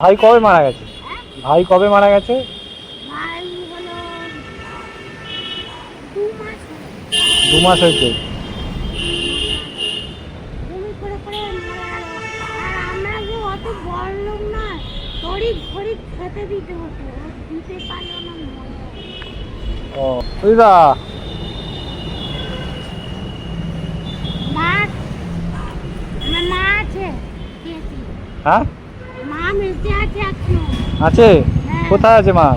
ভাই কবে মারা গেছে? ভাই কবে মারা গেছে? দু মাস হয়েছে। ও বুঝলা হ্যাঁ? মা আছে এখনও। আছে? হ্যাঁ। কোথায় আছে মা?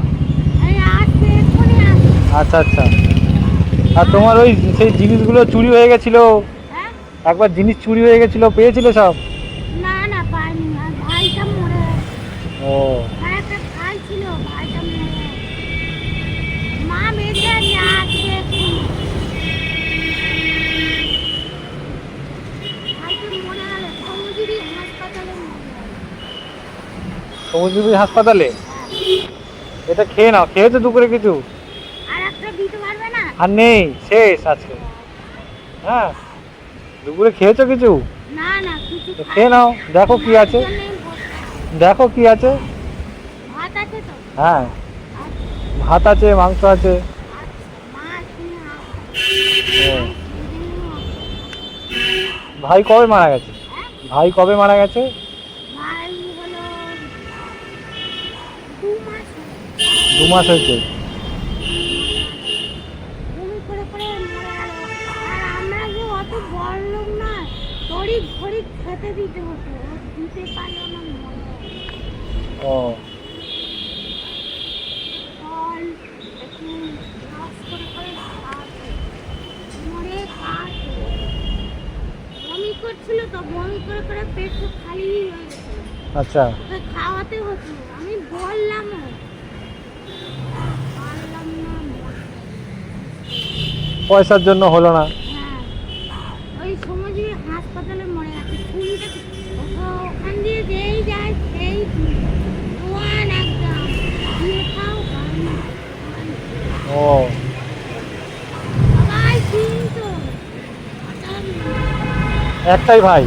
আচ্ছা আচ্ছা। আর তোমার ওই সেই জিনিসগুলো চুরি হয়ে গেছিল? হ্যাঁ? একবার জিনিস চুরি হয়ে গেছিল পেয়েছিল সব? না না পাইনি। ভাইটা মরে ও আর একটা ভাই ছিল ভাইটা মরে গেছে মা বেঁচে আছে আসবে এক্ষুনি ভাইটা মরে গেল সৌদিরি হাসপাতালে মরে গেল সমুদ্রবী হাসপাতালে? এটা খেয়ে নাও খেয়েছো দুপুরে কিছু? আর একটা দিতে পারবে না? আর নেই শেষ আজকে হ্যাঁ দুপুরে খেয়েছো কিছু? না না কিছু তো খেয়ে নাও দেখো কি আছে। দেখো কি আছে। ভাত আছে তো? হ্যাঁ ভাত আছে মাংস আছে। আচ্ছা, ভাই কবে মারা গেছে? হ্যাঁ? ভাই কবে মারা গেছে ভাই হলো দু মাস হলো। দু মাস হয়েছে বমি করে করে মরে গেল আর আমরা যে অত বড় লোক না গরিব গরিব খেতে দিতে হতো ও দিতে পারল না মরে গেল। ও ফল একটু রস করে করে মরে খাওয়াতো। বমি করছিল তো বমি করে করে পেট খালি হয়ে আচ্ছা। খাওয়াতে হতো। আমি বললাম পারলাম না মরে গেল। পয়সার জন্য হলো না। হ্যাঁ ওই সময় হাসপাতালে মরে গেছে খুনটা ওকে ওখান দিয়ে যেই যায় সেই জোয়ান একদম দিয়ে খাও হয় না। ও সবাই চিনতো একটাই ভাই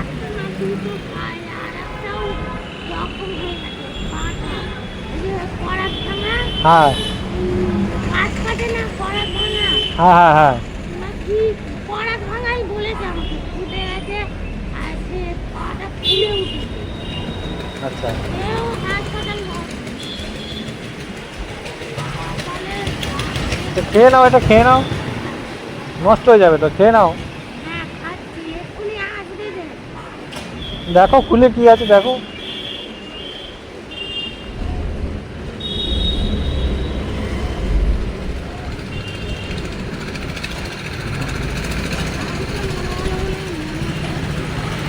একটা না দুটো ভাই আর একটাও জখম হয়ে গেছে পাটা এই যে করার ভাঙা হ্যাঁ কাজ কাটে না করার ভাঙা হ্যাঁ হ্যাঁ হ্যাঁ নাকি করার ভাঙাই বলেছে আমাকে ফুটে গেছে আর সে পাটা ফুলে উঠেছে আচ্ছা। খেয়ে নাও এটা খেয়ে নাও। নষ্ট হয়ে যাবে তো খেয়ে নাও। হ্যাঁ দেখো খুলে কি আছে দেখো।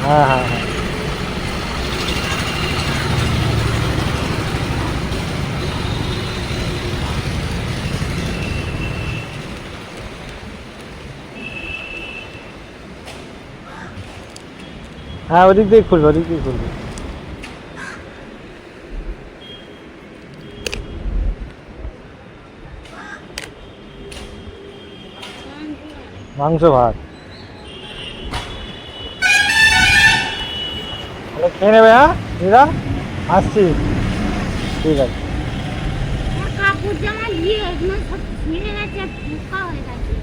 হ্যাঁ হ্যাঁ হ্যাঁ হ্যাঁ ওদিক দিয়ে খুলবে ওদিক দিয়ে খুলবে মাংস ভাত তাহলে খেয়ে নেবে হ্যাঁ? দিদা আসছি। ঠিক আছে। কাপড় জামা দিয়ে এগুলো সব ছিঁড়ে গেছে পোকা হয়ে গেছে।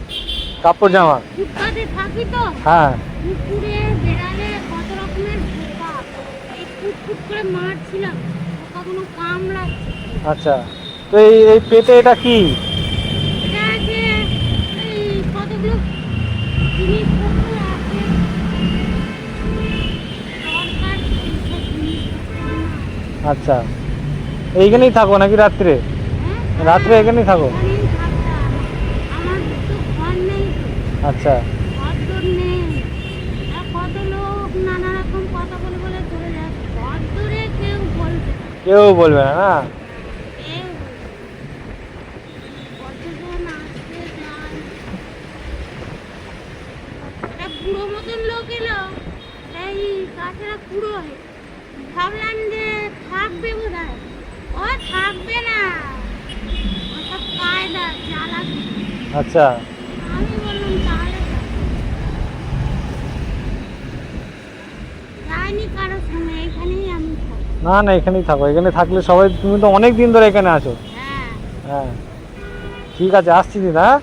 কাপড় জামা? ফুটপাতে থাকি তো? হ্যাঁ। কুকুরে বেড়ালে কত রকমের পোকা এই ফুটফুট করে মারছিলাম পোকাগুলো কামড়াচ্ছে আচ্ছা। তো এই এই পেটে এটা কি? এটা আছে এই কতগুলো জিনিসপত্র আচ্ছা। এইখানেই থাকো নাকি রাত্রে? হ্যাঁ? রাত্রে এখানেই থাকো? আচ্ছা। কেউ বলবে না। না মতন লোক এলো। এই গাছেরা পুরো হয়ে ভাবলাম যে থাকবে বোধ হয় ও থাকবে না। ওসব কায়দা চালাক। আচ্ছা। আমি বললাম তাহলে যাইনি কারোর সঙ্গে এখানেই আমি না না এখানেই থাকো। এখানে থাকলে সবাই তুমি তো অনেক দিন ধরে এখানে আছো। হ্যাঁ। হ্যাঁ। ঠিক আছে আসছি দিদা হ্যাঁ?